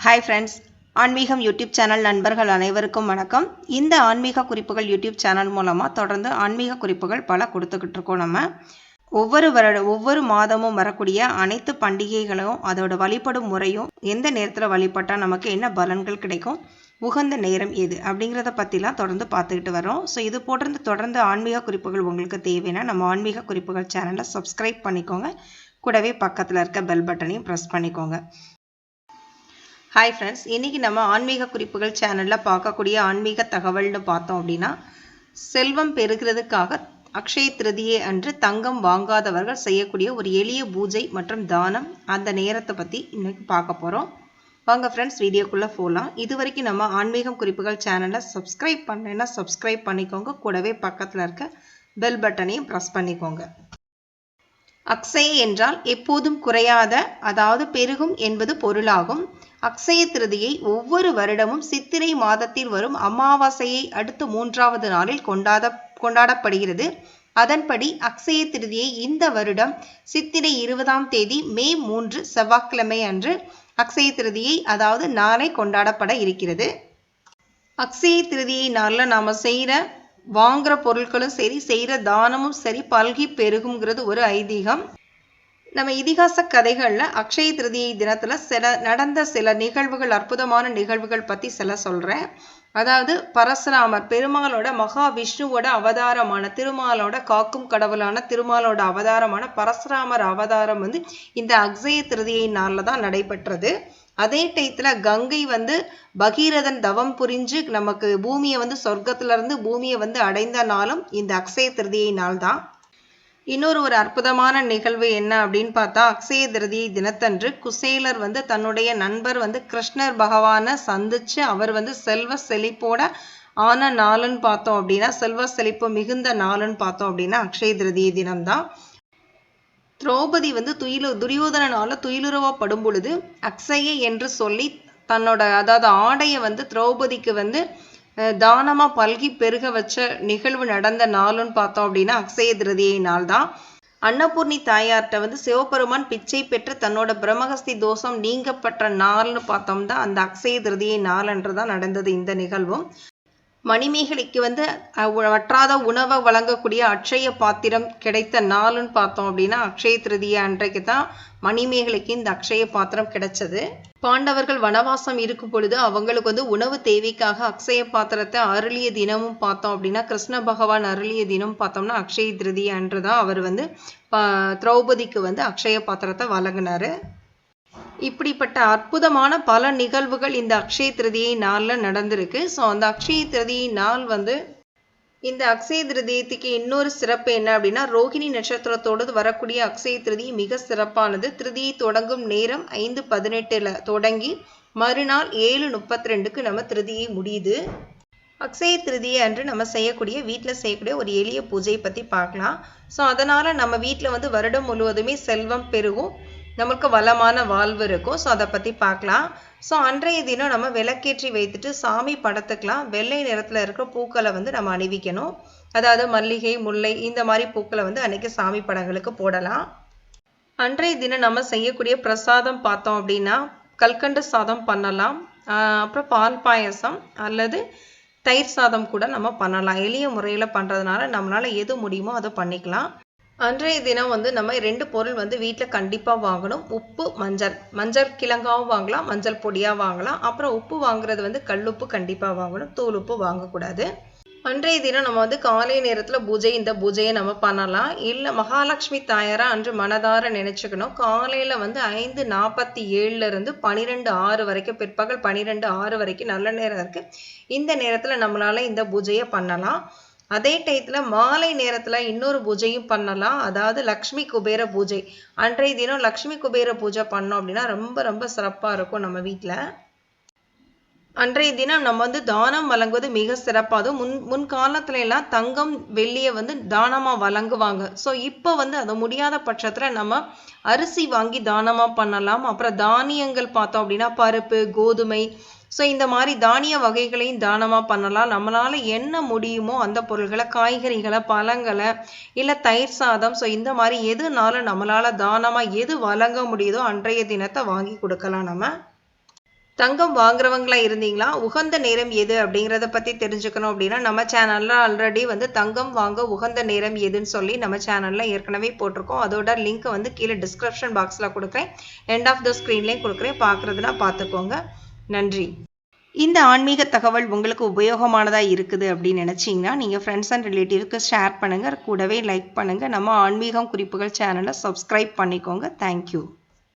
Hi friends ஆன்மீகம் YouTube channel நண்பர்கள் அனைவருக்கும் வணக்கம். இந்த ஆன்மீக குறிப்புகள் யூடியூப் சேனல் மூலமாக தொடர்ந்து ஆன்மீக குறிப்புகள் பல கொடுத்துக்கிட்டு இருக்கோம் நம்ம. ஒவ்வொரு வருட ஒவ்வொரு மாதமும் வரக்கூடிய அனைத்து பண்டிகைகளும் அதோட வழிபடும் முறையும் எந்த நேரத்தில் வழிபட்டால் நமக்கு என்ன பலன்கள் கிடைக்கும் உகந்த நேரம் எது அப்படிங்கிறத பற்றிலாம் தொடர்ந்து பார்த்துக்கிட்டு வரோம் ஸோ இது போட்டிருந்து தொடர்ந்து ஆன்மீக குறிப்புகள் உங்களுக்கு தேவைன்னா நம்ம ஆன்மீக குறிப்புகள் சேனலை சப்ஸ்கிரைப் பண்ணிக்கோங்க. கூடவே பக்கத்தில் இருக்க பெல் பட்டனையும் ப்ரெஸ் பண்ணிக்கோங்க. ஹாய் ஃப்ரெண்ட்ஸ் இன்றைக்கி நம்ம ஆன்மீக குறிப்புகள் சேனலில் பார்க்கக்கூடிய ஆன்மீக தகவல்னு பார்த்தோம் அப்படின்னா செல்வம் பெறுகிறதுக்காக அக்ஷய திருதியை அன்று தங்கம் வாங்காதவர்கள் செய்யக்கூடிய ஒரு எளிய பூஜை மற்றும் தானம் அந்த நேரத்தை பற்றி இன்றைக்கி பார்க்க போகிறோம் வாங்க ஃப்ரெண்ட்ஸ் வீடியோக்குள்ளே போகலாம் இது வரைக்கும் நம்ம ஆன்மீகம் குறிப்புகள் சேனலை சப்ஸ்கிரைப் பண்ணலைன்னா சப்ஸ்கிரைப் பண்ணிக்கோங்க. கூடவே பக்கத்தில் இருக்க பெல் பட்டனையும் ப்ரெஸ் பண்ணிக்கோங்க. அக்ஷய என்றால் எப்போதும் குறையாத அதாவது பெருகும் என்பது பொருளாகும். அக்ஷய திருதியை ஒவ்வொரு வருடமும் சித்திரை மாதத்தில் வரும் அமாவாசையை அடுத்து மூன்றாவது நாளில் கொண்டாட கொண்டாடப்படுகிறது. அதன்படி அக்ஷய திருதியை இந்த வருடம் சித்திரை இருபதாம் தேதி மே மூன்று செவ்வாய்க்கிழமை அன்று அக்ஷய திருதியை அதாவது நாளை கொண்டாடப்பட இருக்கிறது. அக்ஷய திருதியை நாளில் நாம் செய்கிற வாங்குற பொருட்களும் சரி செய்கிற தானமும் சரி பல்கி பெருகுங்கிறது ஒரு ஐதீகம். நம்ம இதிகாச கதைகளில் அக்ஷய திருதியை தினத்தில் சில நடந்த சில நிகழ்வுகள் அற்புதமான நிகழ்வுகள் பற்றி சில சொல்கிறேன் அதாவது பரசுராமர் பெருமாளோட மகாவிஷ்ணுவோட அவதாரமான திருமாலோட காக்கும் கடவுளான திருமாலோட அவதாரமான பரசுராமர் அவதாரம் வந்து இந்த அக்ஷய திருதியை நாளில் தான் நடைபெற்றது. அதே டயத்தில் கங்கை வந்து பகீரதன் தவம் புரிஞ்சு நமக்கு பூமியை வந்து சொர்க்கத்திலிருந்து பூமியை வந்து அடைந்த நாளும் இந்த அக்ஷய திருதியை நாள் தான் இன்னொரு ஒரு அற்புதமான நிகழ்வு என்ன அப்படின்னு பார்த்தா அக்ஷய திருதி தினத்தன்று குசேலர் வந்து தன்னுடைய நண்பர் வந்து கிருஷ்ணர் பகவானை சந்திச்சு அவர் வந்து செல்வ செழிப்போட ஆன நாளுன்னு பார்த்தோம் அப்படின்னா செல்வ செழிப்பு மிகுந்த நாளுன்னு பார்த்தோம் அப்படின்னா அக்ஷய திருதி தினம்தான். திரௌபதி வந்து துயிலு துரியோதனால துயிலுறவப்படும் பொழுது அக்ஷய என்று சொல்லி தன்னோட அதாவது ஆடையை வந்து திரௌபதிக்கு வந்து தானமாக பல்கி பெருக வச்ச நிகழ்வு நடந்த நாளுன்னு பார்த்தோம் அப்படின்னா அக்ஷய திருதியை நாள் தான் அன்னபூர்ணி தாயார்கிட்ட வந்து சிவபெருமான் பிச்சை பெற்று தன்னோட பிரம்மகஸ்தி தோஷம் நீங்கப்பட்ட நாள்னு பார்த்தோம்னா அந்த அக்ஷய திருதியை நாள் என்று தான் நடந்தது இந்த நிகழ்வும். மணிமேகலைக்கு வந்து வற்றாத உணவை வழங்கக்கூடிய அட்சய பாத்திரம் கிடைத்த நாளுன்னு பார்த்தோம் அப்படின்னா அக்ஷய திருதியை அன்றைக்கு தான் மணிமேகலைக்கு இந்த அக்ஷய பாத்திரம் கிடைச்சது. பாண்டவர்கள் வனவாசம் இருக்கும் பொழுது அவங்களுக்கு வந்து உணவு தேவைக்காக அக்ஷய பாத்திரத்தை அருளிய தினமும் பார்த்தோம் அப்படின்னா கிருஷ்ண பகவான் அருளிய தினம் பார்த்தோம்னா அக்ஷய திருதிய அன்று தான் அவர் வந்து திரௌபதிக்கு வந்து அக்ஷய பாத்திரத்தை வழங்கினாரு. இப்படிப்பட்ட அற்புதமான பல நிகழ்வுகள் இந்த அக்ஷய திருதியை நாளில் நடந்திருக்கு. ஸோ அந்த அக்ஷய திருதியை நாள் வந்து இந்த அக்ஷய திருதியத்துக்கு இன்னொரு சிறப்பு என்ன அப்படின்னா ரோஹிணி நட்சத்திரத்தோடு வரக்கூடிய அக்ஷய திருதி மிக சிறப்பானது. திருதியை தொடங்கும் நேரம் ஐந்து பதினெட்டில் தொடங்கி மறுநாள் ஏழு முப்பத்தி ரெண்டுக்கு நம்ம திருதியை முடியுது. அக்ஷய திருதியை அன்று நம்ம செய்யக்கூடிய வீட்டில் செய்யக்கூடிய ஒரு எளிய பூஜையை பற்றி பார்க்கலாம். ஸோ அதனால் நம்ம வீட்டில் வந்து வருடம் முழுவதுமே செல்வம் பெருகும். நம்மளுக்கு வளமான வாழ்வு இருக்கும். ஸோ அதை பற்றி பார்க்கலாம். ஸோ அன்றைய தினம் நம்ம விளக்கேற்றி வைத்துட்டு சாமி படத்துக்கெலாம் வெள்ளை நிறத்தில் இருக்கிற பூக்களை வந்து நம்ம அணிவிக்கணும். அதாவது மல்லிகை முல்லை இந்த மாதிரி பூக்களை வந்து அன்றைக்கி சாமி படங்களுக்கு போடலாம். அன்றைய தினம் நம்ம செய்யக்கூடிய பிரசாதம் பார்த்தோம் அப்படின்னா கல்கண்டு சாதம் பண்ணலாம். அப்புறம் பால் பாயசம் அல்லது தயிர் சாதம் கூட நம்ம பண்ணலாம். எளிய முறையில் பண்ணுறதுனால நம்மளால் எது முடியுமோ அதை பண்ணிக்கலாம். அன்றைய தினம் வந்து நம்ம ரெண்டு பொருள் வந்து வீட்டில் கண்டிப்பாக வாங்கணும். உப்பு மஞ்சள். மஞ்சள் கிழங்காவும் வாங்கலாம் மஞ்சள் பொடியாக வாங்கலாம். அப்புறம் உப்பு வாங்குறது வந்து கல்லுப்பு கண்டிப்பாக வாங்கணும். தூள் உப்பு வாங்கக்கூடாது. அன்றைய தினம் நம்ம வந்து காலை நேரத்தில் பூஜை இந்த பூஜையை நம்ம பண்ணலாம். இல்லை மகாலட்சுமி தாயாரா அன்று மனதார நினச்சிக்கணும். காலையில் வந்து ஐந்து நாற்பத்தி ஏழுலேருந்து பன்னிரெண்டு ஆறு வரைக்கும் பிற்பகல் பன்னிரெண்டு ஆறு வரைக்கும் நல்ல நேரம் இருக்குது இந்த நேரத்தில் நம்மளால் இந்த பூஜையை பண்ணலாம். அதே டயத்தில் மாலை நேரத்தில் இன்னொரு பூஜையும் பண்ணலாம். அதாவது லக்ஷ்மி குபேர பூஜை. அன்றைய தினம் லக்ஷ்மி குபேர பூஜை பண்ணோம் அப்படின்னா ரொம்ப ரொம்ப சிறப்பாக இருக்கும் நம்ம வீட்டில் அன்றைய தினம் நம்ம வந்து தானம் வழங்குவது மிக சிறப்பாக அதுவும் முன் முன்காலத்துல எல்லாம் தங்கம் வெள்ளியை வந்து தானமாக வழங்குவாங்க. ஸோ இப்போ வந்து அது முடியாத பட்சத்தில் நம்ம அரிசி வாங்கி தானமாக பண்ணலாம். அப்புறம் தானியங்கள் பார்த்தோம் அப்படின்னா பருப்பு கோதுமை ஸோ இந்த மாதிரி தானிய வகைகளையும் தானமாக பண்ணலாம். நம்மளால் என்ன முடியுமோ அந்த பொருள்களை காய்கறிகளை பழங்களை இல்லை தயிர் சாதம் ஸோ இந்த மாதிரி எதுனாலும் நம்மளால் தானமாக எது வழங்க முடியுதோ அன்றைய தினத்தை வாங்கி கொடுக்கலாம் நம்ம. தங்கம் வாங்குறவங்களா இருந்தீங்களா? உகந்த நேரம் எது அப்படிங்கிறத பற்றி தெரிஞ்சுக்கணும் அப்படின்னா நம்ம சேனலில் ஆல்ரெடி வந்து தங்கம் வாங்க உகந்த நேரம் எதுன்னு சொல்லி நம்ம சேனலில் ஏற்கனவே போட்டிருக்கோம். அதோட லிங்க் வந்து கீழே டிஸ்கிரிப்ஷன் பாக்ஸில் கொடுக்குறேன். எண்ட் ஆஃப் த ஸ்க்ரீன்லேயும் கொடுக்குறேன். பார்க்குறதுனா பார்த்துக்கோங்க நன்றி. இந்த ஆன்மீக தகவல் உங்களுக்கு உபயோகமானதாக இருக்குது அப்படின்னு நினச்சிங்கன்னா நீங்கள் ஃப்ரெண்ட்ஸ் அண்ட் ரிலேட்டிவ்க்கு ஷேர் பண்ணுங்கள் கூடவே லைக் பண்ணுங்கள் நம்ம ஆன்மீகம் குறிப்புகள் சேனலை சப்ஸ்கிரைப் பண்ணிக்கோங்க. தேங்க்யூ